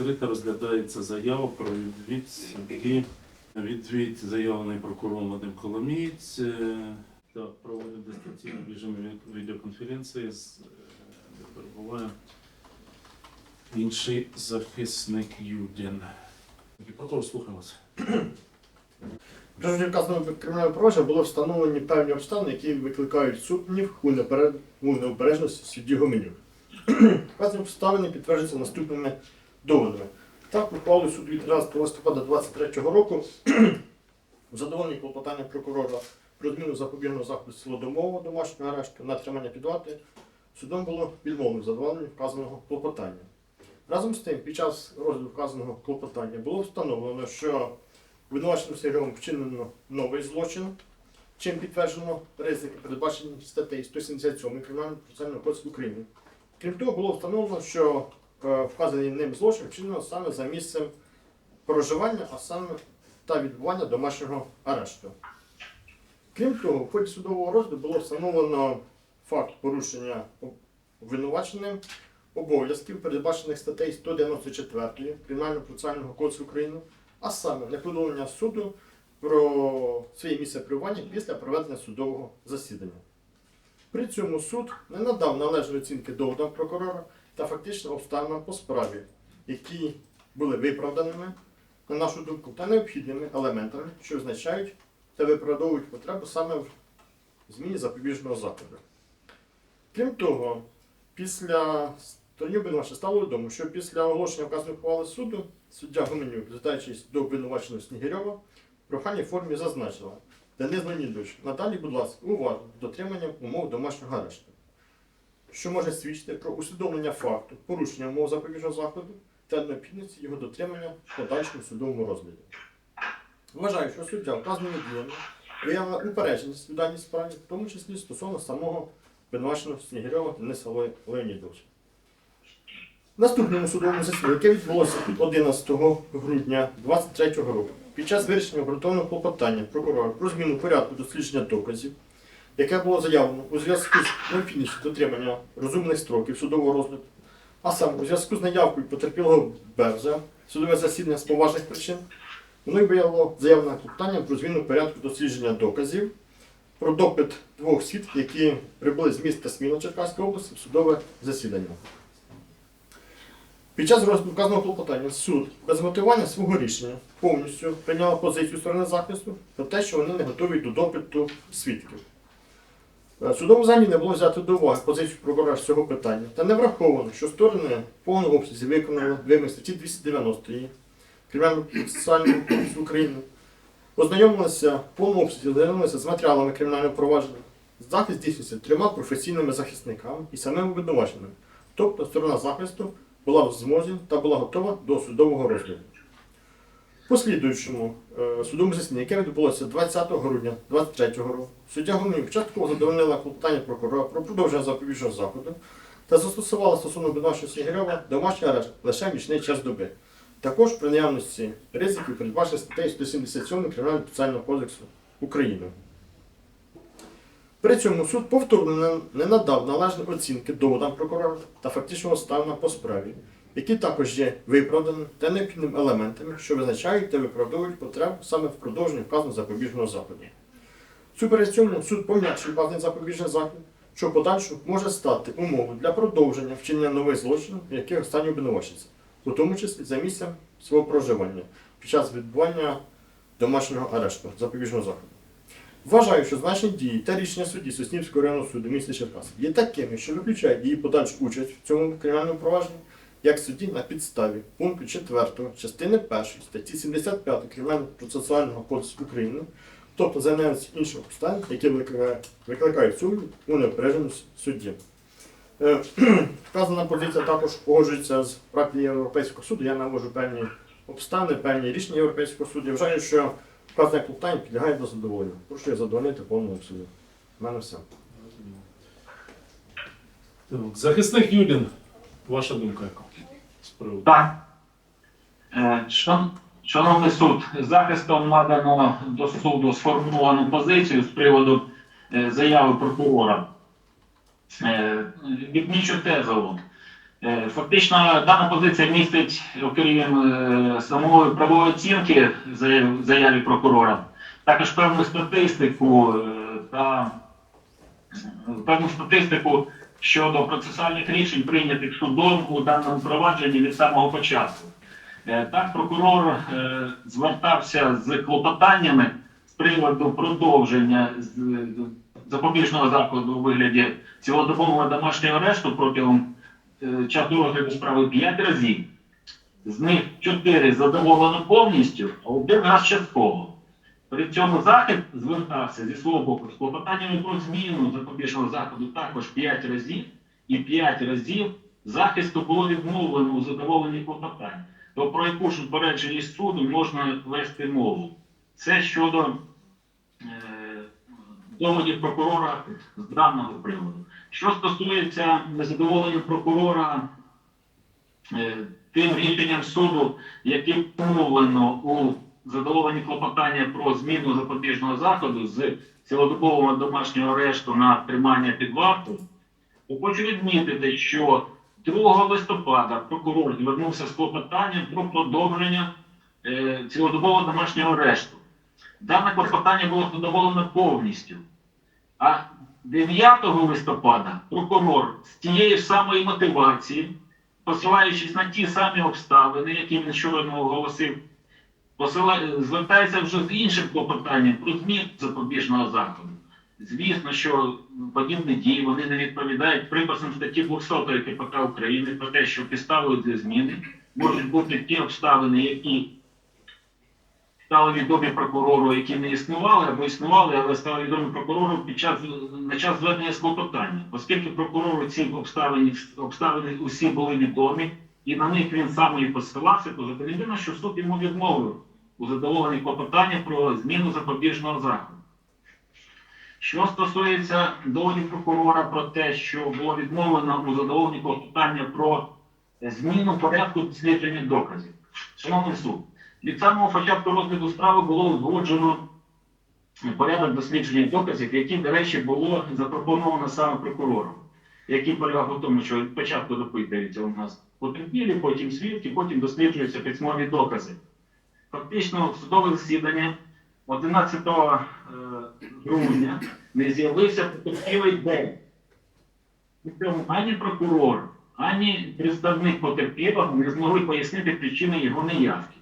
відкрита розглядається заява про відвід судді. Відвід заявлений прокурором Вадим Коломієць. Е, Так, проводить дистанційно в відеоконференції. з- е, де Перебуває інший захисник Юдін. Прокурор, слухаємо вас. При вказаному кримінальному провадженні було встановлені певні обставини, які викликають сумнів у необережності судді Гоменюк. Вказані обставини підтверджуються наступними доводами. Так, ухвалою суду від 13 листопада 2023 року в задоволенні клопотання прокурора про зміну запобіжного заходу цілодомового домашнього арешту на тримання під вартою судом було відмовлено в задоволенні вказаного клопотання. Разом з тим, під час розгляду вказаного клопотання було встановлено, що Винуваченим Сергієм вчинено новий злочин, чим підтверджено ризики, передбачені статтею 177 Кримінального процесуального кодексу України. Крім того, було встановлено, що вказаний ним злочин вчинено саме за місцем проживання, а саме та відбування домашнього арешту. Крім того, в ході судового розгляду було встановлено факт порушення обвинуваченим обов'язків, передбачених статтею 194 Кримінального процесуального кодексу України, а саме неповідомлення суду про своє місце перебування після проведення судового засідання. При цьому суд не надав належної оцінки доводам прокурора та фактично обставинам по справі, які були виправданими, на нашу думку, та необхідними елементами, що визначають та виправдовують потребу саме в зміні запобіжного заходу. Крім того, після стороні обвинувачення стало відомо, що після оголошення вказаної ухвали суду суддя Гуменюк, звертаючись до обвинуваченого Снігирьова, в прохальній формі зазначила Денис Леонідович, надалі, будь ласка, уважно з дотриманням умов домашнього арешту, що може свідчити про усвідомлення факту порушення умов запобіжного заходу та необхідності його дотримання в подальшому судовому розгляді. Вважаю, що суддя вказаними діями виявила упередженість у даній справі, в тому числі стосовно самого обвинуваченого Снігирьова Дениса Ле- Леонідовича. Наступному судовому засіданні, яке відбулося 11 грудня 2023 року, під час вирішення обґрунтованого клопотання прокурора про зміну порядку дослідження доказів, яке було заявлено у зв'язку з необхідністю дотримання розумних строків судового розгляду, а саме у зв'язку з наявкою потерпілого Берза, судове засідання з поважних причин, мною було заявлено клопотання про зміну порядку дослідження доказів, про допит двох свідків, які прибули з міста Сміла Черкаської області в судове засідання. Під час вказаного клопотання суд без мотивування свого рішення повністю прийняв позицію сторони захисту про те, що вони не готові до допиту свідків. Е, Судовому залі не було взято до уваги позицію прокурора з цього питання та не враховано, що сторони в повному обсязі виконали вимоги статті 290 Кримінального процесуального кодексу України, ознайомилися в повному обсязі, ознайомилися з матеріалами кримінального провадження. Захист здійснюється трьома професійними захисниками і самим обвинуваченим. Тобто сторона захисту була в змозі та була готова до судового розгляду. Послідуючому е, судовому засіданні, яке відбулося 20 грудня 2023 року, суддя Гуменюк частково задовольнила клопотання прокурора про продовження запобіжного заходу та застосувала стосовно обвинувачення Снігирьова домашній арешт лише нічний час доби. Також при наявності ризиків передбачених статтею 177 Кримінального процесуального кодексу України. При цьому суд повторно не- надав належної оцінки доводам прокурора та фактичного обставинам по справі, які також є виправданими та необхідними елементами, що визначають та виправдовують потребу саме в продовженні вказаного запобіжного заходу. Супереч цьому суд пом'якшив вказаний запобіжний захід, що подальшому може стати умовою для продовження вчинення нових злочинів, яких останній обвинувачується, у тому числі за місцем свого проживання під час відбування домашнього арешту запобіжного заходу. Вважаю, що значні дії та рішення судді Соснівського районного суду міста Черкас є такими, що виключають її подальшу участь в цьому кримінальному провадженні, як судді на підставі пункту 4 частини 1 статті 75 Кримінального процесуального кодексу України, тобто за наявності інших обставин, які викликають- сумнів у необереженості судді. Е, Вказана позиція також погоджується з практикою Європейського суду. Я навожу певні обставини, певні рішення Європейського суду. Я вважаю, що вказане клопотання підлягає до задоволення. Прошу задовольнити повному обсуду. У мене все. Захисник Юдін, ваша думка яка? З приводу? Так. Е, шан- Шановний суд, захистом надано до суду сформульовану позицію з приводу е, заяви прокурора. Е, Відмічу тезову. Е, Фактично, дана позиція містить, окрім е, самої правової оцінки заяві прокурора, також певну статистику е, та е, певну статистику щодо процесуальних рішень, прийнятих судом у даному провадженні від самого початку. Е, Так, прокурор е, звертався з клопотаннями з приводу продовження е, запобіжного заходу у вигляді цілодобового домашнього арешту протягом часу розгляду справи 5 разів. З них 4 задоволено повністю, а один раз частково. При цьому захід звертався зі свого боку з клопотаннями про зміну запобіжного заходу також 5 разів, і 5 разів захисту було відмовлено у задоволенні клопотань. То про яку ж упередженість суду можна вести мову? Це щодо е, доводів прокурора з даного приводу. Що стосується незадоволення прокурора е, тим рішенням суду, яким умовлено у задоволенні клопотання про зміну запобіжного заходу з цілодобового домашнього арешту на тримання під вартою, то хочу відмітити, що 2 листопада прокурор звернувся з клопотанням про продовження е, цілодобового домашнього арешту. Дане клопотання було задоволено повністю. А 9 листопада прокурор з тієї ж самої мотивації, посилаючись на ті самі обставини, які він щойно оголосив, посила... звертається вже з іншим клопотанням про зміну запобіжного заходу. Звісно, що подібні дії вони не відповідають приписам статті 200 КПК України про те, що підставою для зміни можуть бути ті обставини, які стали відомі прокурору, які не існували або існували, але стали відомі прокурору під час на час звернення з клопотання. Оскільки прокурору ці обставини, обставини усі були відомі, і на них він сам і посилався, то закономірно, що суд йому відмовив у задоволенні клопотання про зміну запобіжного заходу. Що стосується доводів прокурора про те, що було відмовлено у задоволенні клопотання про зміну порядку дослідження доказів. Шановний суд, від самого початку розгляду справи було узгоджено порядок дослідження доказів, який, до речі, було запропоновано саме прокурором, який полягав у тому, що від початку допитуються у нас потерпілі, потім свідки, потім досліджуються письмові докази. Фактично, судове засідання 11 е, грудня не з'явився потерпілий день. Причому ані прокурор, ані представник потерпілого не змогли пояснити причини його неявки.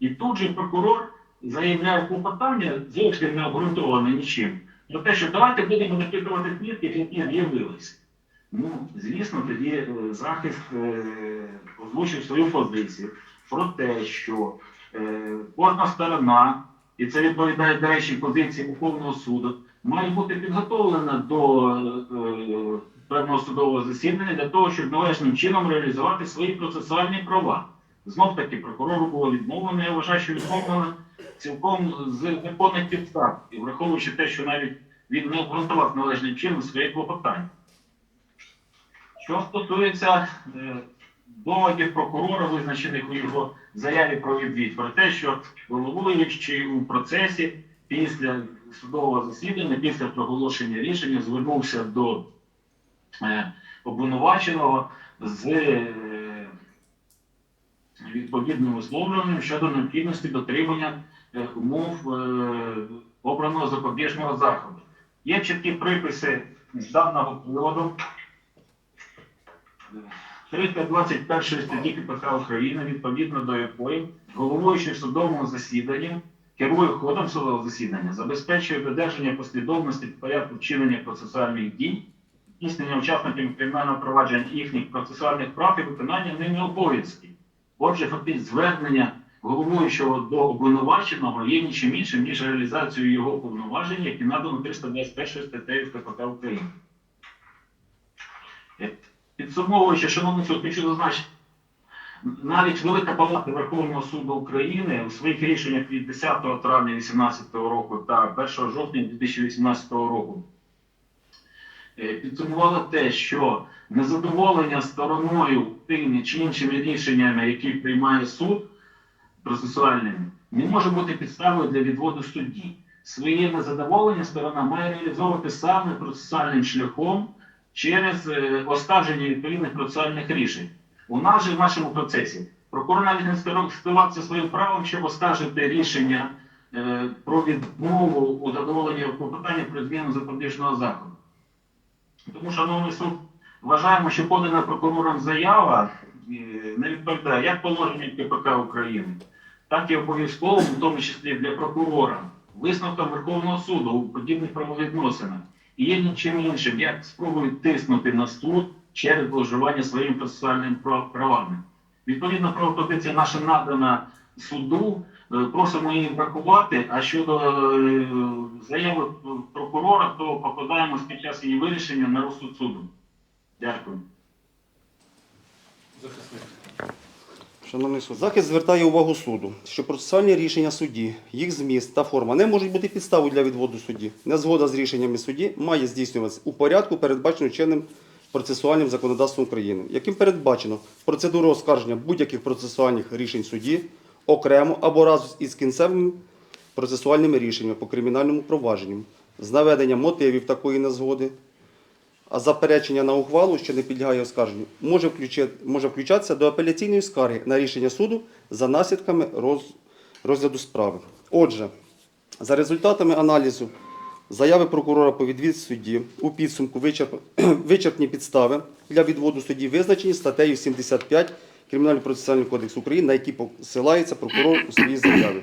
І тут же прокурор заявляє клопотання, зовсім не обґрунтоване нічим, про те, що давайте будемо запитувати свідків, які з'явилися. Ну, звісно, тоді е, захист е, озвучив свою позицію про те, що е, кожна сторона, і це відповідає, до речі, позиції Верховного суду, має бути підготовлена до певного судового засідання для того, щоб належним чином реалізувати свої процесуальні права. Знов таки прокурору було відмовлено. Я вважаю, що відмовлено цілком з законних підстав, і враховуючи те, що навіть він не обґрунтував належним чином своє клопотання. Що стосується е, доводів прокурора, визначених у його заяві про відвід, про те, що головуючий у процесі після судового засідання, після проголошення рішення, звернувся до е, обвинуваченого з е, відповідним висловлюванням щодо необхідності дотримання умов обраного запобіжного заходу. Є чіткі приписи з даного приводу. 321 статті КПК України, відповідно до якої головуючий судовому засіданні керує ходом судового засідання, забезпечує додержання послідовності порядку вчинення процесуальних дій, здійснення учасниками кримінального провадження їхніх процесуальних прав і виконання ними обов'язків. Отже, фактично звернення головуючого до обвинуваченого є нічим іншим, ніж реалізацією його повноважень, які надано 321 статтею КПК України. Підсумовуючи, шановний суд, хочу зазначити, навіть Велика Палата Верховного суду України у своїх рішеннях від 10 травня 2018 року та 1 жовтня 2018 року е, підсумувала те, що незадоволення стороною тими чи іншими рішеннями, які приймає суд процесуальними, не може бути підставою для відводу судді. Своє незадоволення сторона має реалізовувати саме процесуальним шляхом через е, оскарження відповідних процесуальних рішень. У нас же в нашому процесі прокурор навіть не скористався своїм правом, щоб оскаржити рішення е, про відмову у задоволенні клопотання про зміну запобіжного заходу. Тому, шановний суд, вважаємо, що подана прокурором заява е, не відповідає як положенням КПК України, так і обов'язково, в тому числі для прокурора, висновкам Верховного суду у подібних правовідносинах. І є нічим іншим, як спробують тиснути на суд через зловживання своїми процесуальними правами. Відповідно, пропозиція наша надана суду. Е, Просимо її врахувати. А щодо е, заяви прокурора, то покладаємо під час її вирішення на розсуд суду. Дякую. Захисник. Шановний суд, захист звертає увагу суду, що процесуальні рішення судді, їх зміст та форма не можуть бути підставою для відводу судді. Незгода з рішеннями судді має здійснюватися у порядку, передбаченому чинним процесуальним законодавством України, яким передбачено процедуру оскарження будь-яких процесуальних рішень судді окремо або разом із кінцевими процесуальними рішеннями по кримінальному провадженню, з наведенням мотивів такої незгоди, а заперечення на ухвалу, що не підлягає оскарженню, може, включати, може включатися до апеляційної скарги на рішення суду за наслідками роз, розгляду справи. Отже, за результатами аналізу заяви прокурора по відвід судді у підсумку вичерп... вичерпні підстави для відводу судді визначені статтею 75 Кримінального процесуального кодексу України, на які посилається прокурор у своїй заяві.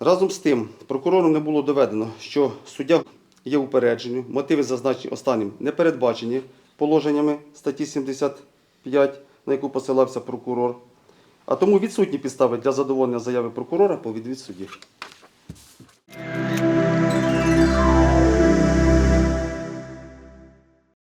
Разом з тим, прокурором не було доведено, що суддя є упередженню, мотиви зазначені останнім не передбачені положеннями статті 75, на яку посилався прокурор, а тому відсутні підстави для задоволення заяви прокурора по відвід судді.